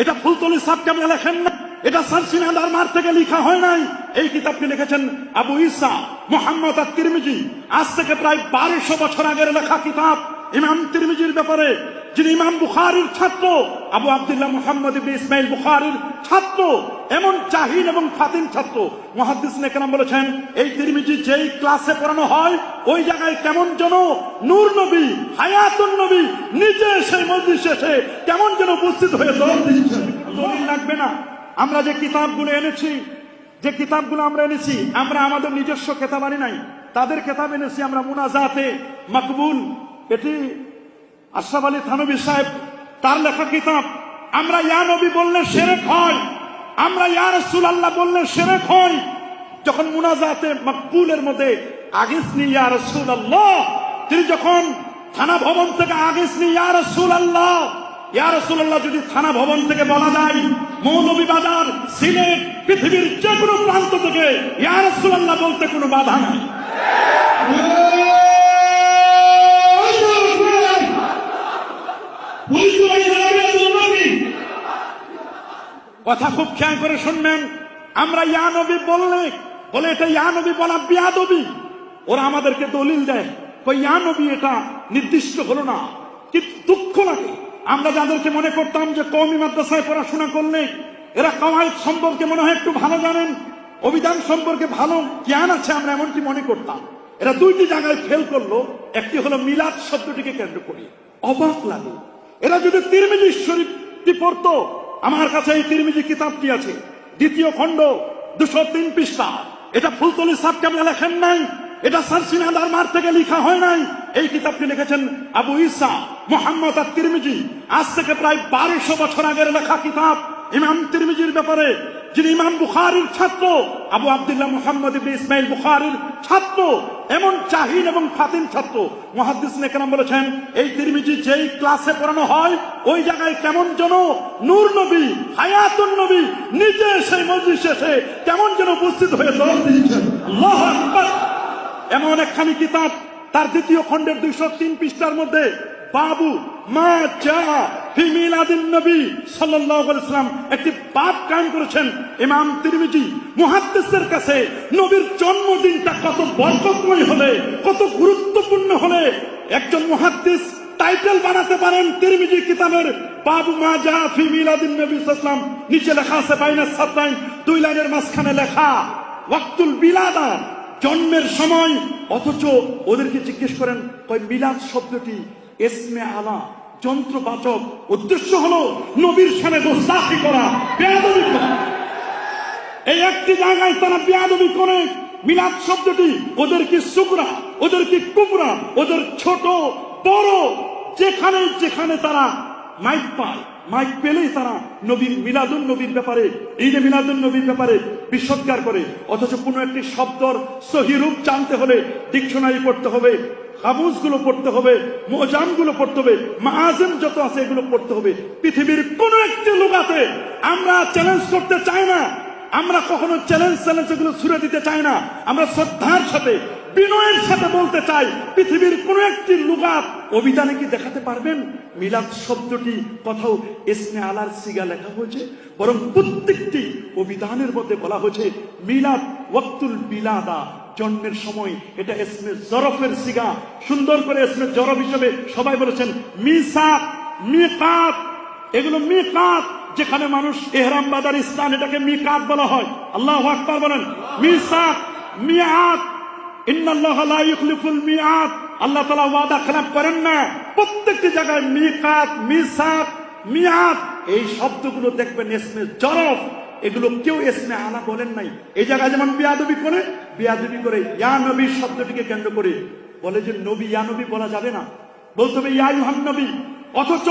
এটা ফুলতলি সাহ কেমন লেখেন না। এটা সারসিনাদার মার থেকে লিখা হয় নাই। এই কিতাবটি লিখেছেন আবু ইসা মোহাম্মদ আর তিরমিজি আজ থেকে প্রায় বারোশো বছর আগের লেখা কিতাব। ইমাম তিরমিজির ব্যাপারে যিনি ইমাম বুখারির ছাত্র, আবু আবদুল্লাহ মোহাম্মদ ইসমাইল বুখারির ছাত্র, এমন জাহিন এবং ফাতিন ছাত্র। মহাদ্দিস নেকরাম বলেছেন, এই তিরমিজি যেই ক্লাসে পড়ানো হয়, ওই জায়গায় কেমন যেন নূর নবী, হায়াতুন নবী, নিজে সেই মসজিদ শেষে কেমন যেন উপস্থিত হয়ে দল লাগবে না। আমরা যে কিতাবগুলো এনেছি, যে কিতাবগুলো আমরা এনেছি, আমরা আমাদের নিজস্ব আনি নাই। তাদের কেতাব এনেছি আমরা মুনাজাতে, মকবুল, এটি আশরাফ আলী থানবী সাহেব, তার লেখা কিতাব, আমরা ইয়া নবী বললে সেরেক হয়, আমরা ইয়া রসুল আল্লাহ বললে সেরেক হয়। যখন মুনাজাতে মকবুলের মধ্যে আগিসনি ইয়া রসুল আল্লাহ তিনি যখন থানা ভবন থেকে আগিসনি ইয়া রসুল আল্লাহ ইয়া রসুল্লাহ যদি থানা ভবন থেকে বলা যায় মৌলভীবাজার সিলেট, পৃথিবীর যে কোনো প্রান্ত থেকে ইয়া রসুল্লাহ বলতে কোনো বাধা নাই। কথা খুব খেয়াল করে শুনবেন। আমরা ইয়া নবী বললে, বলে এটা ইয়া নবী বলা বিয়াদবি। ওরা আমাদেরকে দলিল দেয় কই ইয়া নবী, এটা নির্দিষ্ট হলো না। কি দুঃখ লাগে। আমরা যাদেরকে মনে করতাম যে কওমি মাদ্রাসায় পড়াশোনা করলে, এরা কওয়াইদ সম্পর্কে মনে হয় একটু ভালো জানেন, অভিধান সম্পর্কে ভালো জ্ঞান আছে, আমরা এমনটি মনে করতাম। এরা দুইটি জায়গায় ফেল করল, একটি হলো মিলাদ শব্দটিকে কেন্দ্র করে। অবাক লাগে। এরা যদি তিরমিজি শরীফটি পড়তো আমার কাছে এই তিরমিজি কিতাবটি আছে। দ্বিতীয় খণ্ড, দুশো তিন পৃষ্ঠা। এটা ফুলতলি সাব কেমন লেখেন নাই। এটা সারসিনাদার মার থেকে লিখা হয় নাই। এই কিতাবটি লিখেছেন আবু ইসা মোহাম্মদ আর তিরমিজি আজ থেকে প্রায় বারোশো বছর আগের লেখা কিতাব। ইমাম তিরমিজির ব্যাপারে যিনি ইমাম বুখারির ছাত্র, আবু আবদুল্লাহ মোহাম্মদ ইবনে ইসমাইল বুখারির ছাত্র, এমন জাহিন এবং ফাতিন ছাত্র। মহাদ্দিস নেকরাম বলেছেন, এই তিরমিজি যেই ক্লাসে পড়ানো হয়, ওই জায়গায় কেমন যেন নূর নবী, হায়াতুন নবী নিজে সেই মসজিদ শেষে কেমন যেন উপস্থিত হয়ে এমন একখানি কিতাব, তার দ্বিতীয় খণ্ডের দুইশো তিন পৃষ্ঠার মধ্যে, বাবু মা যা নবী একটি কায়েম করেছেন ইমাম কাছে জন্মদিনটা কত হলে, কত গুরুত্বপূর্ণ হলে একজন টাইটেল বানাতে পারেন কিতাবের নবী নিচে লেখা মাঝখানে লেখা, ওয়াক্তুল বিলাদা, জন্মের সময়। অথচ ওদেরকে জিজ্ঞেস করেন, কয় মিলাদ শব্দটি এসমে আলা। যন্ত্রবাচক উদ্দেশ্য হলো নবীর সামনে গোস্তাখি করা, বেয়াদবি করা। এই একটি জায়গায় তারা বেয়াদবি করে। মিলাদ শব্দটি ওদের কি সুকরা, ওদের কি কুমরা, ওদের ছোট, বড়, যেখানে যেখানে তারা মাইক পায়। মাইক পেলেই তারা নবীর মিলাদুন নবীর ব্যাপারে, ঈদে মিলাদুন নবীর ব্যাপারে বিসৎকার করে। অথচ কোনো একটি শব্দর সহিরূপ জানতে হলে ডিকশনারি পড়তে হবে কাবুজগুলো পড়তে হবে মোজামগুলো পড়তে হবে মাহাজেম যত আছে এগুলো পড়তে হবে। পৃথিবীর কোন একটি লোকাতে আমরা চ্যালেঞ্জ করতে চাই না। আমরা কখনো চ্যালেঞ্জ চ্যালেঞ্জ এগুলো ছুড়ে দিতে চাই না। আমরা শ্রদ্ধার সাথে, বিনয়ের সাথে বলতে চাই, পৃথিবীর কোন একটি লুগাত অভিধানে কি দেখাতে পারবেন? মিলাদ শব্দটি কোথাও এসমে আলার সিগা লেখা হয়েছে। বরং প্রত্যেকটি অভিধানের মধ্যে বলা হয়েছে, মিলাদ ওয়াক্তুল বিলাদা জন্মের সময়। এটা এসমে জরফের সিগা। সুন্দর করে এসমে জরফ হিসেবে সবাই বলেছেন, মিসাক, মিকাত। এগুলো মিকাত, যেখানে মানুষ এহরাম বাজার স্থান এটাকে মিকাত বলা হয়। আল্লাহ আকবার বলেন, মিসাক, মিয়াত। ইন্নাল্লাহ লা ইখলিফুল মিয়াত। আল্লাহ তালা ওয়াদা খেলাফ করেন না। প্রত্যেকটি জায়গায় মিকাত, মিসাক মিয়াত এই শব্দগুলো দেখবেন এসমে জরফ। এগুলো কেউ এসমে আলা বলেন নাই। এই জায়গায় যেমন বিয়াদবি করে বিয়াদবি করে ইয়া নবী শব্দটিকে কেন্দ্র করে বলে যে, নবী, ইয়া নবী বলা যাবে না। বলতে হবে, ইয়া ইউহান নবী। অথচ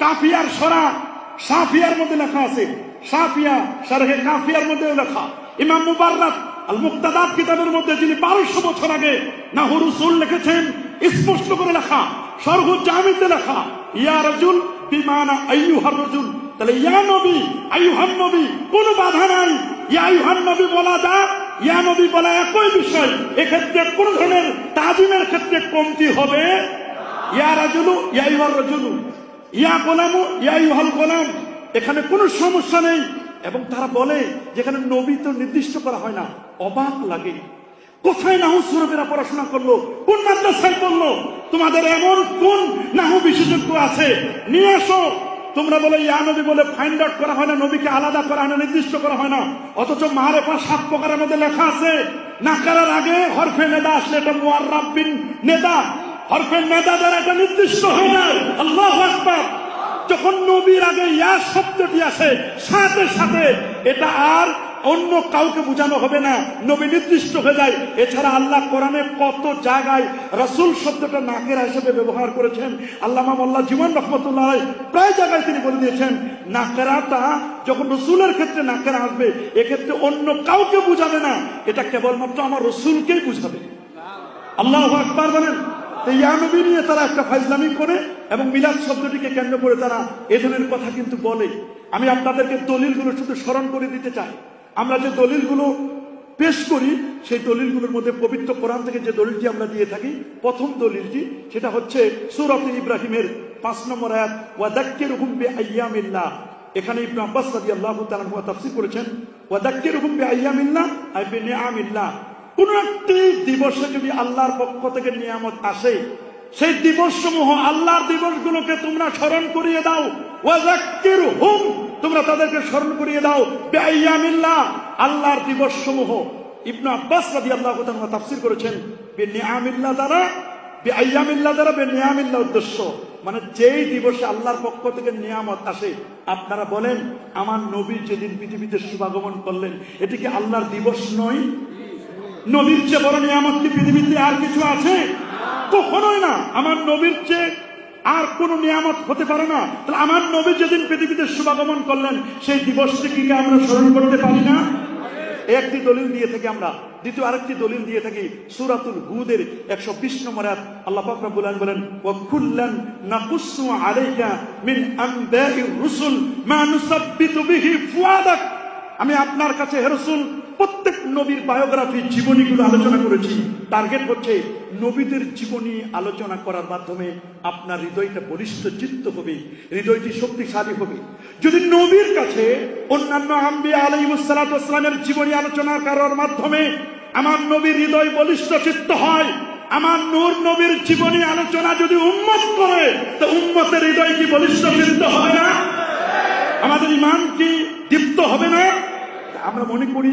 কাফিয়ার সরা, সাফিয়ার মধ্যে লেখা আছে। সাফিয়া, সারহে কাফিয়ার মধ্যেও লেখা। ইমাম মুবাররাক আল মুক্তাদাত কিতাবের মধ্যে যিনি বারোশো বছর আগে নাহুর উসুল লিখেছেন, স্পষ্ট করে লেখা সরহু জামিতে লেখা, ইয়া রাজুল বিমানা আইয়ুহার রাজুল। তাহলে ইয়া নবী, আইয়ুহান নবী, কোনো বাধা নাই। ইয়া আইয়ুহান নবী বলা যা, ইয়া নবী বলা একই বিষয়। এক্ষেত্রে কোন ধরনের তাজিমের ক্ষেত্রে কমতি হবে। ইয়া রাজুলু, ইয়া ইউহার রাজুলু। ইয়া গোলামু, ইয়া ইউহাল গোলাম। এখানে কোনো সমস্যা নেই। এবং তারা বলে, যেখানে নবী তো নির্দিষ্ট করা হয় না। অবাক লাগে। কোথায় নাহু সুরবেরা পড়াশোনা করল? কোন মাদ্রাসায় পড়ল? তোমাদের এমন কোন নাহু বিশেষজ্ঞ আছে? নিয়ে আসো তোমরা বলে, ইয়া নবী বলে ফাইন্ড আউট করা হয় না, নবীকে আলাদা করা হয় না, নির্দিষ্ট করা হয় না। অথচ মারে পা সাত প্রকারের মধ্যে লেখা আছে নাকারার আগে হরফে নেদা আসলে এটা বিন নেদা। হরফে নেদা দ্বারা এটা নির্দিষ্ট হয় না। আল্লাহ আকবার। যখন নবীর আগে ইয়া শব্দটি আসে, সাথে সাথে এটা আর অন্য কাউকে বোঝানো হবে না। নবী নির্দিষ্ট হয়ে যায়। এছাড়া আল্লাহ কোরআনে কত জায়গায় রসুল শব্দটা নাকেরা হিসেবে ব্যবহার করেছেন। আল্লামা মোল্লা জীবন রহমতুল্লাহ প্রায় জায়গায় তিনি বলে দিয়েছেন, নাকেরাটা যখন রসুলের ক্ষেত্রে নাকেরা আসবে, এক্ষেত্রে অন্য কাউকে বুঝাবে না। এটা কেবলমাত্র আমার রসুলকেই বুঝাবে। আল্লাহ আকবার বলেন। ইয়ানবী নিয়ে তারা একটা ফাইজলামি করে এবং মিলাদ শব্দটিকে কেন্দ্র করে তারা এ ধরনের কথা কিন্তু বলে। আমি আপনাদেরকে দলিলগুলো শুধু স্মরণ করে দিতে চাই। আমরা যে দলিলগুলো পেশ করি, সেই দলিলগুলোর মধ্যে পবিত্র কোরআন থেকে যে দলিলটি আমরা দিয়ে থাকি, প্রথম দলিলটি, সেটা হচ্ছে সুরত ইব্রাহিমের পাঁচ নম্বর আয়াত ওয়াদাক্কির হুম বে আইয়ামিল্লাহ এখানে ইবনে আব্বাস রাদিয়াল্লাহু তাআলা হুয়া তাফসীর করেছেন ওয়াদাক্কির হুম বে আইয়ামিল্লাহ আই বে নিআমিল্লাহ কোন একটি দিবসে যদি আল্লাহর পক্ষ থেকে নিয়ামত আসে, সেই দিবস সমূহ আল্লাহর দিবসগুলোকে তোমরা স্মরণ করিয়ে দাও। ওয়াজাক্কির হুম তোমরা তাদেরকে স্মরণ করিয়ে দাও। বেআইয়ামিল্লাহ আল্লাহর দিবস সমূহ ইবনু আব্বাস রাদিয়াল্লাহু তাআলা তাফসীর করেছেন বে বেনিয়ামিল্লাহ দ্বারা বেআইয়ামিল্লাহ দ্বারা বেনিয়ামিল্লাহ উদ্দেশ্য। মানে যেই দিবসে আল্লাহর পক্ষ থেকে নিয়ামত আসে, আপনারা বলেন, আমার নবী যেদিন পৃথিবীতে শুভাগমন করলেন, এটি কি আল্লাহর দিবস নয়? নবীর চেয়ে বড় নিয়ামত কি পৃথিবীতে আর কিছু আছে? কখনোই না। আমার নবীর চেয়ে আর কোন নিয়ামত হতে পারে না। তাহলে আমার নবী যেদিন পৃথিবীতে শুভাগমন করলেন, সেই দিবসটিকে কি আমরা স্মরণ করতে পারি না? একটি দলিল দিয়ে থাকি আমরা। দ্বিতীয় আরেকটি দলিল দিয়ে থাকি। সুরাতুল হুদের একশো বিশ নম্বর আল্লাহ পাক রব্বুল আলামিন বলেন, ওয়া কুল্লান নাকুসু আলাইকা মিন রুসুল মা আমি আপনার কাছে হেরসুল প্রত্যেক নবীর বায়োগ্রাফি জীবনীগুলো আলোচনা করেছি। টার্গেট হচ্ছে নবীদের জীবনী আলোচনা করার মাধ্যমে আপনার হৃদয়টা বলিষ্ঠ চিত্ত হবে, হৃদয়টি শক্তিশালী হবে। যদি নবীর কাছে অন্যান্য আম্বি আলাইসালামের জীবনী আলোচনা করার মাধ্যমে আমার নবীর হৃদয় বলিষ্ঠ চিত্ত হয়, আমার নূর নবীর জীবনী আলোচনা যদি উন্মত করে, তো উন্মতের হৃদয় কি বলিষ্ঠ চিত্ত হবে না? আমাদের ইমান কি দীপ্ত হবে না? আমরা মনে করি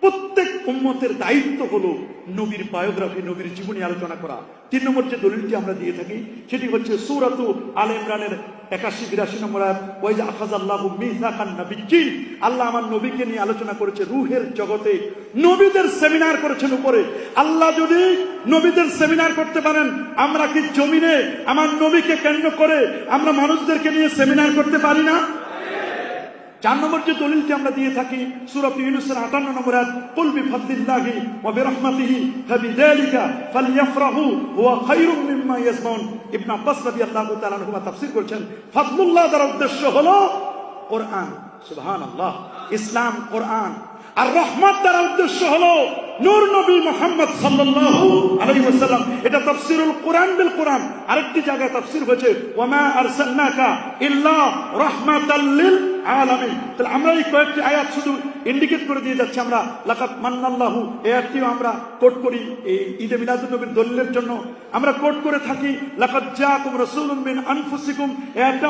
প্রত্যেক উম্মতের দায়িত্ব হলো নবীর বায়োগ্রাফি, নবীর জীবনী আলোচনা করা। তিন নম্বর যে দলিলটি আমরা দিয়ে থাকি, সেটি হচ্ছে সৌরাতু আল ইমরানের একাশি, বিরাশি নম্বর ওই আফাজ আল্লাহ মিসাকান নবীজি আল্লাহ আমার নবীকে নিয়ে আলোচনা করেছে রুহের জগতে। নবীদের সেমিনার করেছেন উপরে। আল্লাহ যদি নবীদের সেমিনার করতে পারেন, আমরা কি জমিনে আমার নবীকে কেন্দ্র করে আমরা মানুষদেরকে নিয়ে সেমিনার করতে পারি না? চার নম্বর যে দলিলটি আমরা দিয়ে থাকি সুরত ইউনুসের আটান্ন নম্বর আয়াত, কুল বিফাদলিল্লাহি ওয়া বিরহমাতিহি ফাবিযালিকা ফালইফরাহু হুয়া খায়রুম মিম্মা ইয়াসমাউন ইবনে আব্বাস রাদিয়াল্লাহু তাআলা আনহু তাফসীর করেছেন, ফাদলুল্লাহ দ্বারা উদ্দেশ্য হলো কোরআন। সুবহানাল্লাহ, ইসলাম, কোরআন। আর রহমত দ্বারা উদ্দেশ্য হলো নূর নবী মোহাম্মদ সাল্লাল্লাহু আলাইহি ওয়াসাল্লাম। এটা তাফসীরুল কোরআন বিল কোরআন। আরেকটি জায়গায় তাফসীর হয়েছে ওয়ামা আরসালনাকা ইল্লা রাহমাতাল লিল আলামিন তাহলে আমরা এই কয়েকটি আয়াত শুধু ইন্ডিকেট করে দিয়ে যাচ্ছি আমরা লাকাত মান্নাল্লাহু আমরা কোট করি এই ঈদে নবীর দলিলের জন্য। আমরা কোট করে থাকি লাকাত জাআকুম রাসূলুম মিন আনফুসিকুম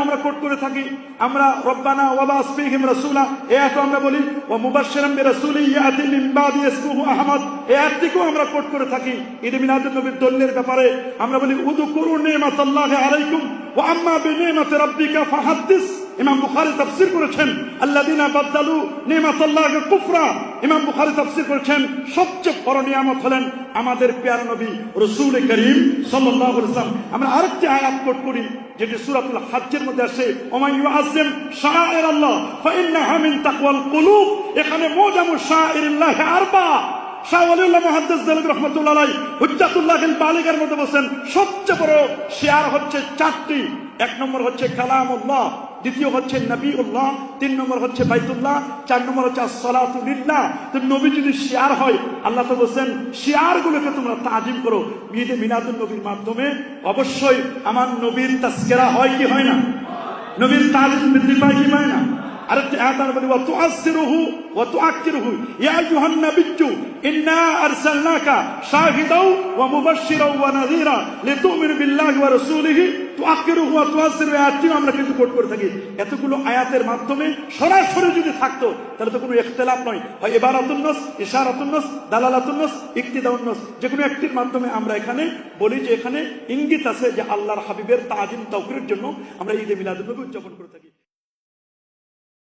আমরা কোট করে থাকি। আমরা রব্বানা ওয়া বাসফিহিম রাসূলা এই আমরা বলি, ওয়া মুবাশশিরাম বিরাসূলি ইয়াতি মিন বাদি ইসমুহু আহমদ আমরা কোট করে থাকি ঈদে মিলাদুন নবীর দলিলের ব্যাপারে। আমরা বলি, উযকুরু নিমাতাল্লাহি আলাইকুম, ওয়া আম্মা বিনিমাতি রাব্বিকা ফাহাদ্দিস। ইমাম বুখারী তাফসীর করেছেন, আল্লাযিনা বাদদালু নিমাতাল্লাহি কুফরা। ইমাম বুখারী তাফসীর করেছেন, সবচেয়ে বড় নিয়ামত হলেন আমাদের প্যারা নবী রসুল করিম সাল্লাল্লাহু আলাইহি ওয়াসাল্লাম। আমরা আরেকটি আয়াত কোট করি, যেটি সূরাতুল হজ্জের মধ্যে আসে ইউআযিম শাআইর আল্লাহ ফাইন্নাহা মিন তাকওয়াল কুলুব। এখানে মুজামু আরবা। মধ্যে সবচেয়ে বড় শেয়ার হচ্ছে চারটি। এক নম্বর হচ্ছে কালামুল্লাহ। দ্বিতীয় হচ্ছে নবী উল্লাহ তিন নম্বর হচ্ছে বাইতুল্লাহ, চার নম্বর হচ্ছে আসসালাতুলিল্লাহ। তো নবী যদি শেয়ার হয়, আল্লাহ তো বলছেন শেয়ার গুলোকে তোমরা তাজিম করো। ঈদে মিলাদুল নবীর মাধ্যমে অবশ্যই আমার নবীর তাস্কেরা হয় কি হয় না? নবীর তাজিম বৃদ্ধি পায় কি পায় না? আরেকটি আয়াত আমরা বলি ওয়াতুআসসিরুহু ওয়াতুআক্কিরুহু, ইয়া আইয়ুহান নাবিয়্যু ইন্না আরসালনাকা শাহিদাও ওয়া মুবাশশিরাও ওয়া নাযীরা লিতুমিনু বিল্লাহি ওয়া রাসূলিহি, তুআক্কিরুহু ওয়া তুআসসিরু এই আয়াতটিও আমরা কিন্তু কোট করে থাকি। এতগুলো আয়াতের মাধ্যমে সরাসরি যদি থাকতো, তাহলে তো কোনো ইখতিলাফ নয়। হয় ইবারাতুন নাস, ইশারাতুন নাস, দালালাতুন নাস ইক্তিদাউন নাস। যে কোনো একটির মাধ্যমে আমরা এখানে বলি যে এখানে ইঙ্গিত আছে যে আল্লাহর হাবিবের তাজিম তাওকিরের জন্য আমরা ঈদে মিলাদুন নবী উদযাপন করে থাকি।